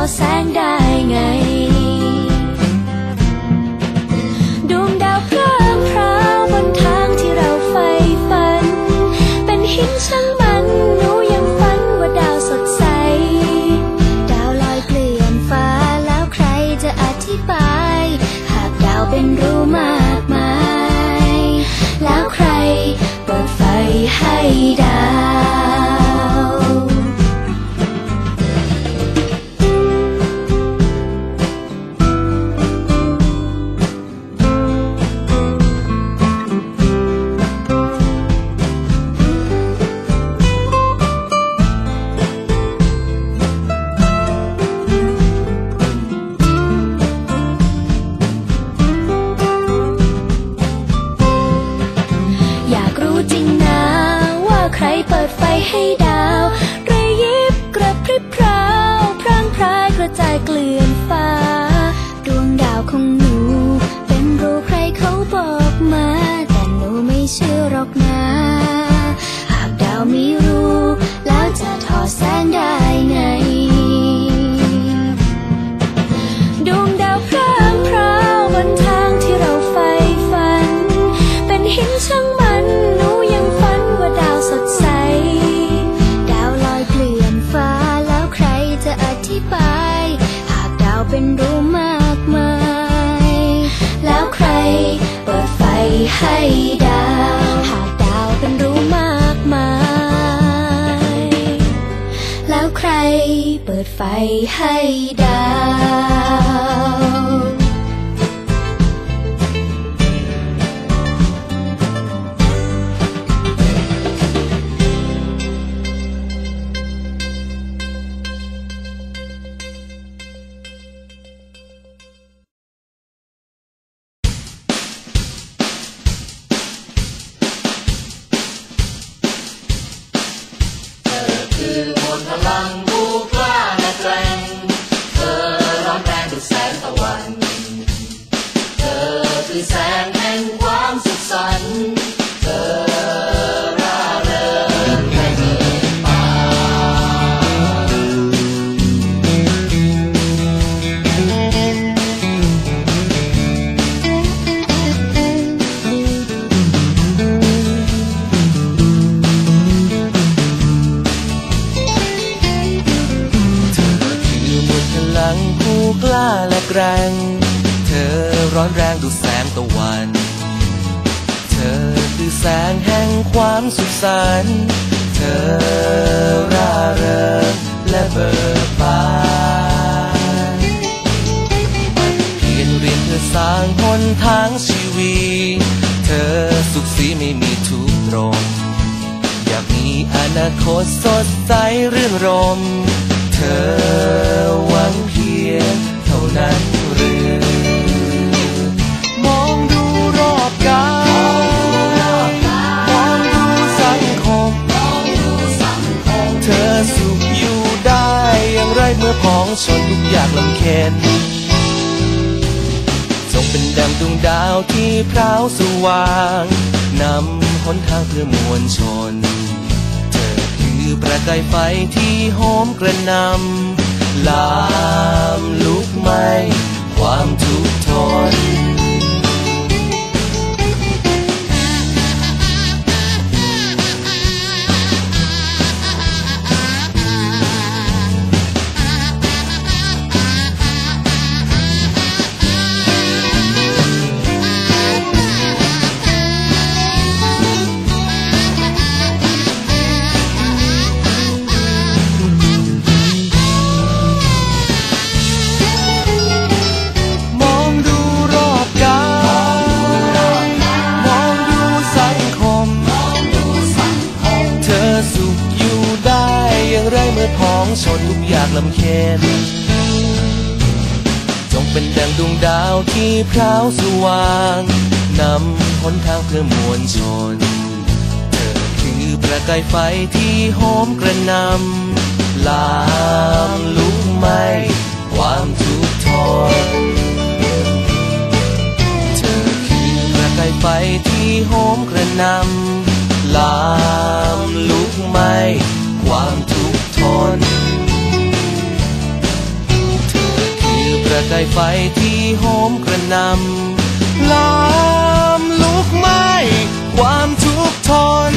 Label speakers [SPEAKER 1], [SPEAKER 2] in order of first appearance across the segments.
[SPEAKER 1] อแสงได้ไง ดวงดาวพร่างพร้าวบนทางที่เราใฝ่ฝัน เป็นหินช่างมันหนูยังฝันว่าดาวสดใส ดาวลอยเกลื่อนฟ้าแล้วใครจะอธิบาย หากดาวเป็นรู้มากมาย แล้วใครเปิดไฟให้ดาว ปิดไจแสง
[SPEAKER 2] ตะวันเธอคือแสงแห่งความสุขสันต์เธอร่าเริงและเบิกบาน
[SPEAKER 3] เพียรเรียนเพื่อสร้างหนทางชีวิตเธอสุขสีไม่มีทุกตรงอยากมีอนาคตสดใสรื่นรม เธอหวังเพียงเท่านั้นหรือ เมื่อพ้องชนทุกอย่างลำเค็นจงเป็นดังดวงดาวที่พราวสว่างนำหนทางเพื่อมวลชน เธอคือประกายไฟที่โหมกระนำลามลุกไหม้ความทุกข์ทน พราวสว่างนำหนทางเพื่อมวลชน เธอคือประกายไฟที่โหมกระนำลามลุกไหมความทุกข์ทนเธอคือประกายไฟที่โหมกระนำ ได้
[SPEAKER 1] ไฟที่โหมกระนำลามลุกไหมความทุกข์ทน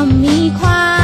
[SPEAKER 4] ย่อมมีความ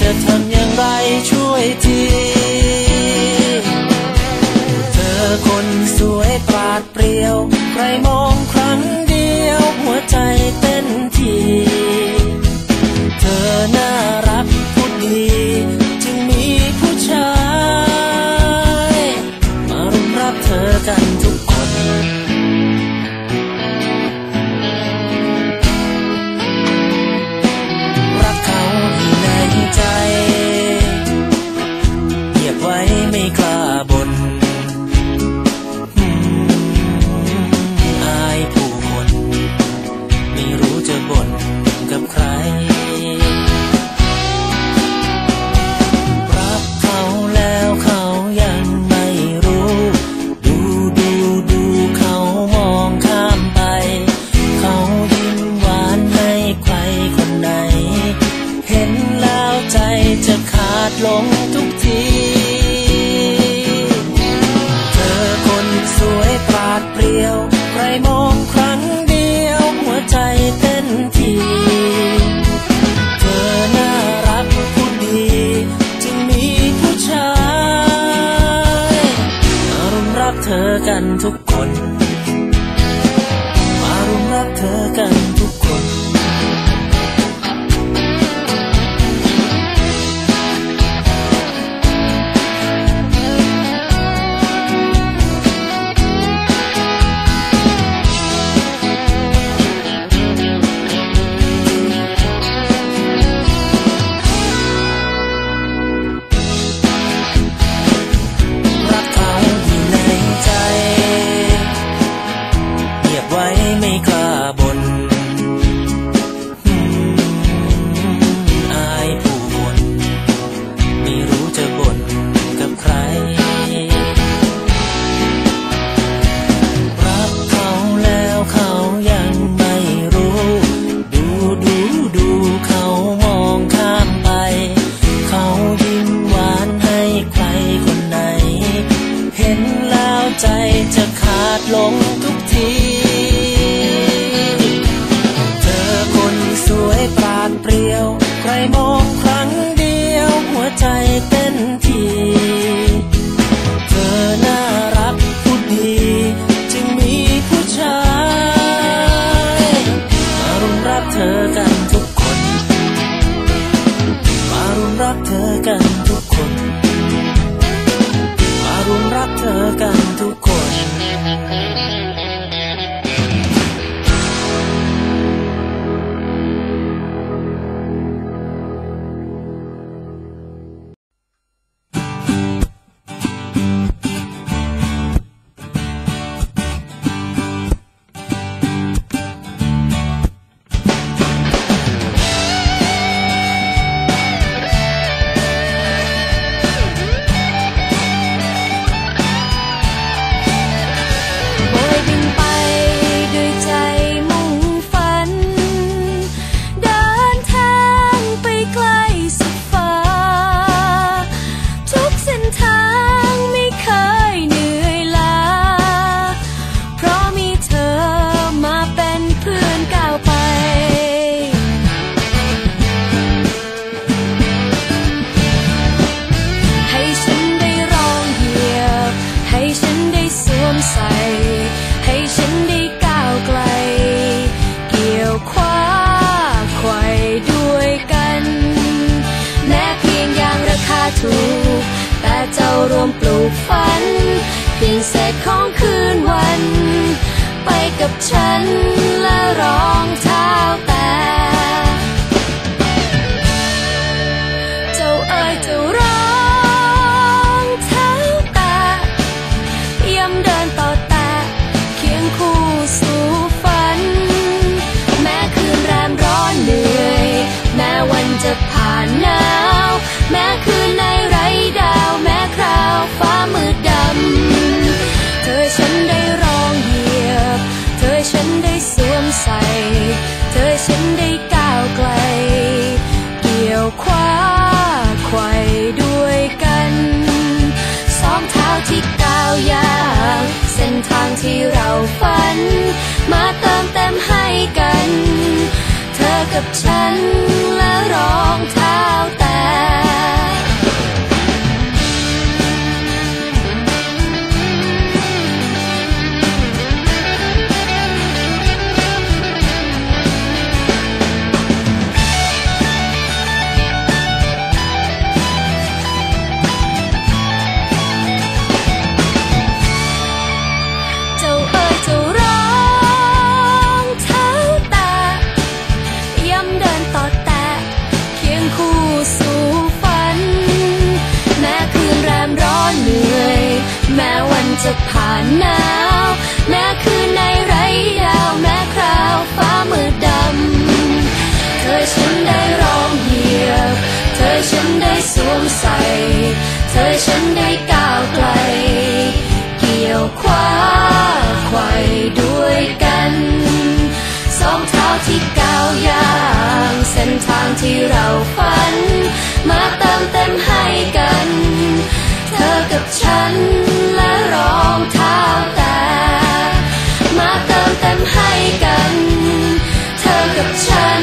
[SPEAKER 4] จะทำอย่างไร
[SPEAKER 5] ช่วยที เธอคนสวยปาดเปรียว ใครมองครั้งเดียว หัวใจเต้นที
[SPEAKER 6] ฉันและร้อง ที่เราฝัน มาเติมเต็มให้กัน เธอกับฉันและรองเท้า ที่ก้าวย่างเส้นทางที่เราฝัน มาเติมเต็มให้กัน เธอกับฉันและรองเท้าแต่มาเติมเต็มให้กัน เธอกับฉัน